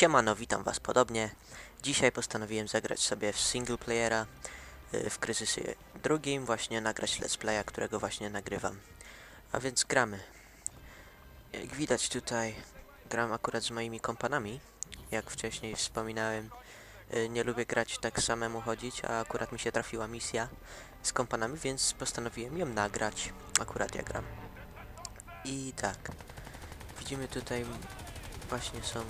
Siemano, witam was podobnie. Dzisiaj postanowiłem zagrać sobie w single playera y, w Kryzysie drugim, właśnie nagrać let's playa, którego właśnie nagrywam. A więc gramy. Jak widać tutaj, gram akurat z moimi kompanami. Jak wcześniej wspominałem, y, nie lubię grać tak samemu chodzić, a akurat mi się trafiła misja z kompanami, więc postanowiłem ją nagrać. Akurat ja gram. I tak. Widzimy tutaj właśnie są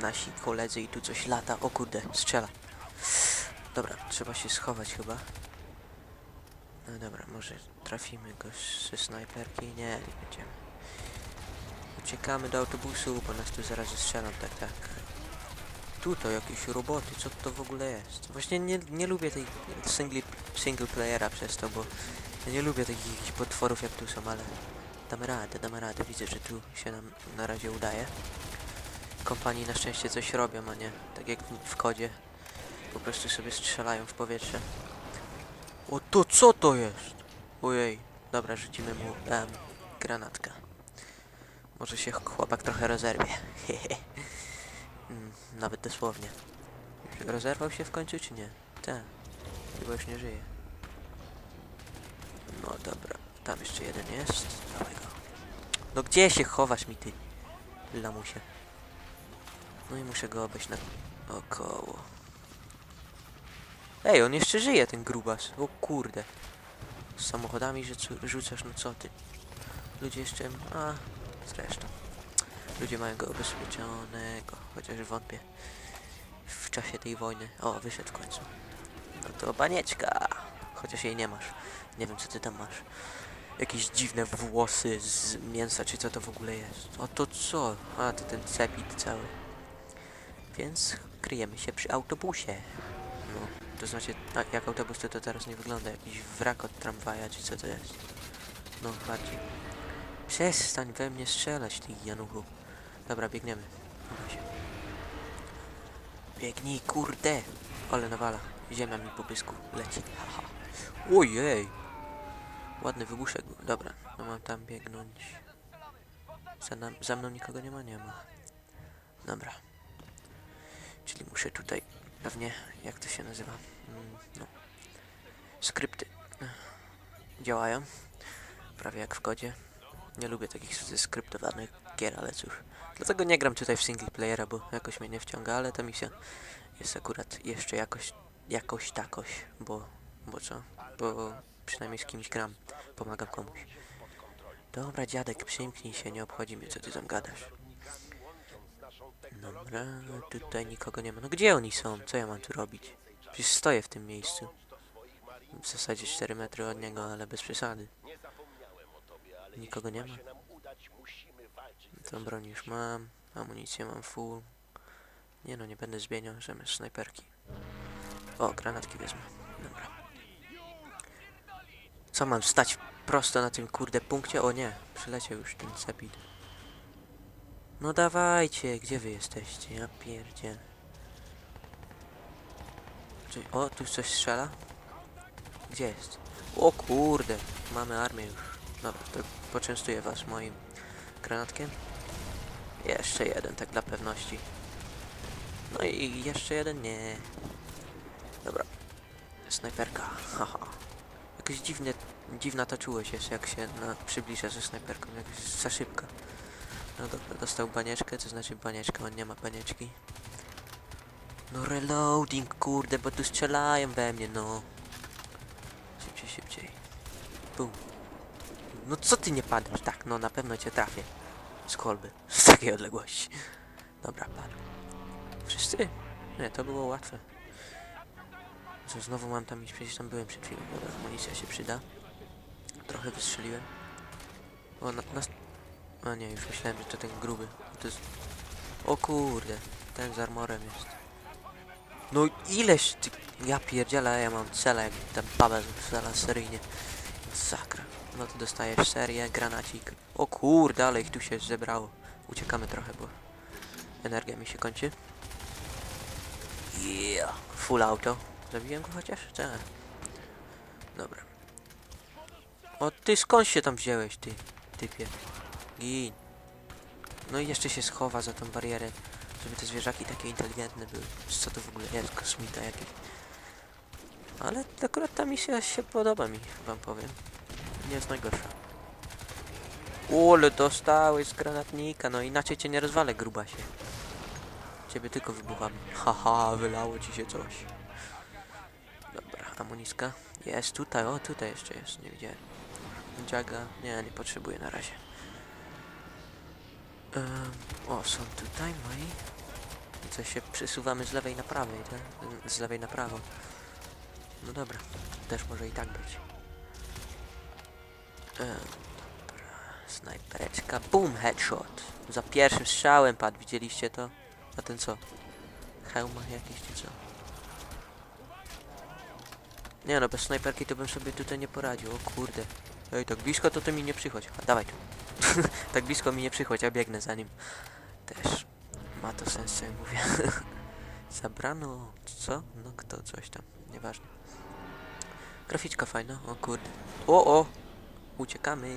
nasi koledzy i tu coś lata. O kurde, strzela. Dobra, trzeba się schować chyba. No dobra, może trafimy go ze snajperki? Nie, nie będziemy. Uciekamy do autobusu, bo nas tu zaraz zestrzelą, tak, tak. Tu to jakieś roboty, co to w ogóle jest? Właśnie nie, nie lubię tej singli, single playera przez to, bo ja nie lubię takich potworów jak tu są, ale damy radę, damy radę. Widzę, że tu się nam na razie udaje kompanii na szczęście coś robią, a nie tak jak w, kodzie. Po prostu sobie strzelają w powietrze. O to co to jest? Ojej, dobra, rzucimy mu em, granatkę. Może się chłopak trochę rozerwie. Mm, Nawet dosłownie. Rozerwał się w końcu czy nie? Tak. Chyba już nie żyje. No dobra, tam jeszcze jeden jest. Dawaj go. No gdzie się chowasz mi ty? Lamusie. No i muszę go obejść na około. Ej, on jeszcze żyje, ten grubas. O kurde. Z samochodami że rzucasz, no co ty. Ludzie jeszcze... A, zresztą. Ludzie mają go ubezpieczonego, chociaż wątpię. W czasie tej wojny. O, wyszedł w końcu. No to banieczka. Chociaż jej nie masz. Nie wiem, co ty tam masz. Jakieś dziwne włosy z mięsa, czy co to w ogóle jest. O to co? A, to ten cepit cały. Więc kryjemy się przy autobusie. No, to znaczy, a jak autobus to, to teraz nie wygląda. Jakiś wrak od tramwaja, czy co to jest. No, bardziej. Przestań we mnie strzelać, ty Januchu. Dobra, biegniemy. Biegnij, kurde! Ale nawala. Ziemia mi po pysku leci. Haha. Ojej! Ładny wybuszek. Dobra, no mam tam biegnąć. Za, za mną nikogo nie ma? Nie ma. Dobra. Czyli muszę tutaj pewnie, jak to się nazywa? Mm, No. Skrypty działają. Prawie jak w kodzie. Nie lubię takich skryptowanych gier, ale cóż. Dlatego nie gram tutaj w single playera, bo jakoś mnie nie wciąga, ale ta misja jest akurat jeszcze jakoś, jakoś takoś, bo, bo co? Bo przynajmniej z kimś gram, pomagam komuś. Dobra, dziadek, przymknij się, nie obchodzi mnie, co ty tam gadasz. Dobra, tutaj nikogo nie ma. No gdzie oni są? Co ja mam tu robić? Przecież stoję w tym miejscu. W zasadzie 4 metry od niego, ale bez przesady. Nikogo nie ma. Tą broń już mam. Amunicję mam full. Nie no, nie będę zmieniał zamiast snajperki. O, granatki wezmę. Dobra. Co mam stać prosto na tym kurde punkcie? O nie, przyleciał już ten cepid. No dawajcie, gdzie wy jesteście? Ja pierdzielę. O, tu coś strzela? Gdzie jest? O kurde, mamy armię już. Dobra, to poczęstuję was moim granatkiem. Jeszcze jeden, tak dla pewności. No i jeszcze jeden, nie. Dobra. Snajperka, haha. Jakoś dziwnie, dziwna ta czułość jest, jak się na, przybliża ze snajperką, jakoś za szybko. No dobra, dostał banieczkę, to znaczy banieczkę, on nie ma banieczki. No reloading, kurde, bo tu strzelają we mnie, no. Szybciej, szybciej. Bum. No co ty nie padasz? Tak, no na pewno cię trafię. Z kolby. Z takiej odległości. Dobra, padł. Wszyscy? Nie, to było łatwe. Co, znowu mam tam iść? Przecież tam byłem przed chwilą. Dobra, amunicja się przyda. Trochę wystrzeliłem. O, na, nas... A nie, już myślałem, że to ten gruby. To jest... O kurde, ten z armorem jest. No ileś ty... Ja pierdzielę, ja mam cele jak ten Paweł strzela seryjnie. Sakra. No to dostajesz serię, granacik. O kurde, ale ich tu się zebrało. Uciekamy trochę, bo energia mi się kończy. Yeah, full auto. Zabiłem go chociaż? Tak. Dobra. O ty skąd się tam wziąłeś, ty typie? Gin. No i jeszcze się schowa za tą barierę Żeby te zwierzaki takie inteligentne były. Co to w ogóle jest? Kosmita jakiś. Ale akurat ta misja się podoba mi, wam powiem. Nie jest najgorsza. Ule, dostałeś z granatnika, no inaczej cię nie rozwalę, grubasie. Ciebie tylko wybucham. Haha, wylało ci się coś. Dobra, amuniska. Jest tutaj, o tutaj jeszcze jest, nie widziałem. Jaga, nie, nie potrzebuję na razie. Em, o, są tutaj moi. Co się przesuwamy z lewej na prawej, tak? Z lewej na prawo. No dobra, też może i tak być. Em, dobra, snajpereczka, boom, headshot. Za pierwszym strzałem padł, widzieliście to? A ten co? Hełma jakiś czy co? Nie no, bez snajperki to bym sobie tutaj nie poradził, o kurde. Ej, tak blisko to ty mi nie przychodź. A, dawaj tu. tak blisko mi nie przychodź, ja biegnę za nim. Też ma to sens, co ja mówię. Zabrano, co? No kto, coś tam, nieważne. Graficzka fajna, o kurde. O, o! Uciekamy.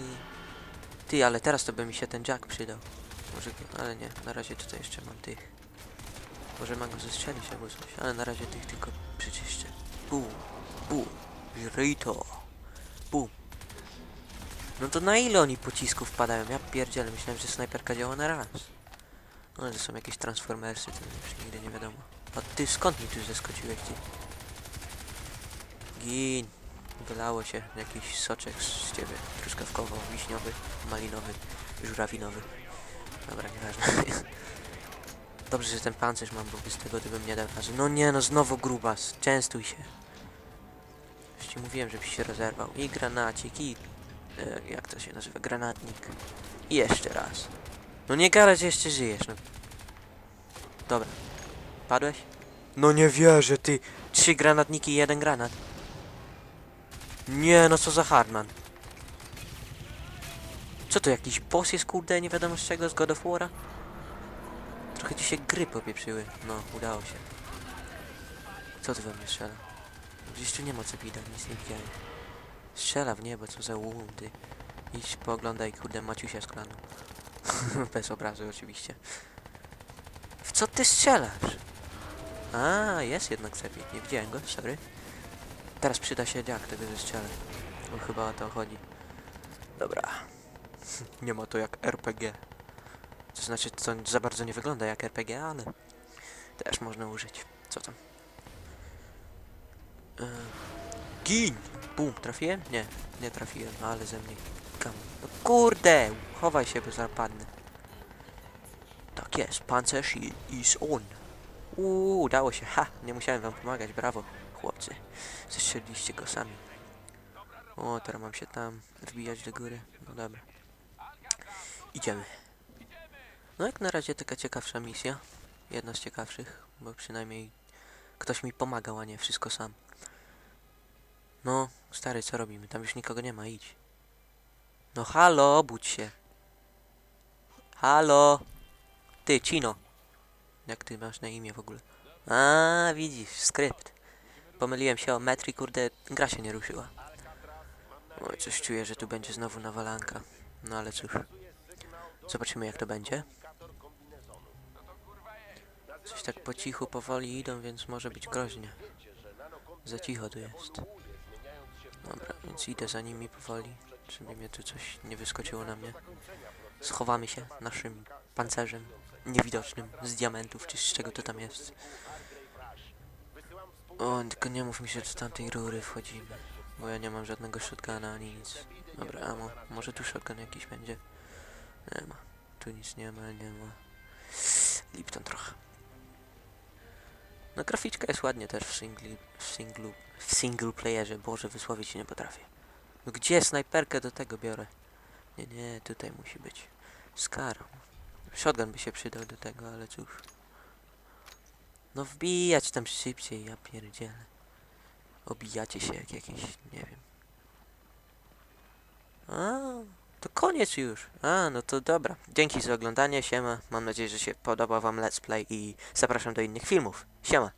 Ty, ale teraz to by mi się ten jack przydał. Może, ale nie, na razie tutaj jeszcze mam tych. Może mam go zestrzelić albo coś, ale na razie tych tylko przyczyszczę. Bum, bum, żryj to. Bum. No to na ile oni pocisków padają? Ja pierdzielę, myślałem, że snajperka działa na raz. No ale są jakieś transformersy, to już nigdy nie wiadomo. A ty skąd mi tu zeskoczyłeś, ty? Gin. Wylało się jakiś soczek z ciebie. Truskawkowo-wiśniowy, malinowy, żurawinowy. Dobra, nieważne. Dobrze, że ten pancerz mam, bo bez tego to bym nie dał razu. No nie, no znowu grubas. Częstuj się. Już ci mówiłem, żebyś się rozerwał. I granacik, i... E, jak to się nazywa? Granatnik. I jeszcze raz. No nie gadać, jeszcze żyjesz, no. Dobra. Padłeś? No nie wierzę, ty. Trzy granatniki i jeden granat. Nie, no co za Harman. Co to, jakiś boss jest, kurde, nie wiadomo z czego, z God of War'a? Trochę ci się gry popieprzyły. No, udało się. Co ty we mnie strzela? Gdzieś tu nie ma co widać, nic nie widziałem. Strzela w niebo, co za łum, ty. Idź pooglądaj, kurde, Maciusia z klanu. Bez obrazu oczywiście. W co ty strzelasz? A, jest jednak Sepi. Nie widziałem go, sorry. Teraz przyda się jak tego zestrzelę. Bo chyba o to chodzi. Dobra. nie ma to jak RPG. To znaczy, to za bardzo nie wygląda jak RPG, ale też można użyć. Co tam? Eee, gin! Bum, trafiłem? Nie, nie trafiłem, ale ze mnie kam. No kurde! Chowaj się, bo zapadnę. Tak jest, pancerz is on. Uuu, udało się, ha! Nie musiałem wam pomagać, brawo, chłopcy. Zestrzeliliście go sami. O, teraz mam się tam wbijać do góry. No dobra. Idziemy. No jak na razie taka ciekawsza misja. Jedna z ciekawszych, bo przynajmniej ktoś mi pomagał, a nie wszystko sam. No, stary, co robimy? Tam już nikogo nie ma, idź. No halo, budź się. Halo. Ty, Cino. Jak ty masz na imię w ogóle? A, widzisz, skrypt. Pomyliłem się o metri, kurde, gra się nie ruszyła. Oj, coś czuję, że tu będzie znowu nawalanka. No ale cóż. Zobaczymy jak to będzie. Coś tak po cichu, powoli idą, więc może być groźnie. Za cicho tu jest. Dobra, więc idę za nimi powoli, żeby mnie tu coś nie wyskoczyło na mnie. Schowamy się naszym pancerzem niewidocznym z diamentów, czy z czego to tam jest. O, tylko nie mów mi się, że do tamtej rury wchodzimy. Bo ja nie mam żadnego shotguna ani nic. Dobra, amo. Może tu shotgun jakiś będzie? Nie ma. Tu nic nie ma, nie ma. Lipton trochę. No graficzka jest ładnie też w singli, w singlu, w single playerze. Boże, wysłowić się nie potrafię. No gdzie snajperkę do tego biorę? Nie, nie, tutaj musi być. Scar. Shotgun by się przydał do tego, ale cóż. No wbijać tam szybciej, ja pierdzielę. Obijacie się jak jakieś, nie wiem. A, to koniec już. A, no to dobra. Dzięki za oglądanie, siema. Mam nadzieję, że się podoba wam let's play i zapraszam do innych filmów. Siema.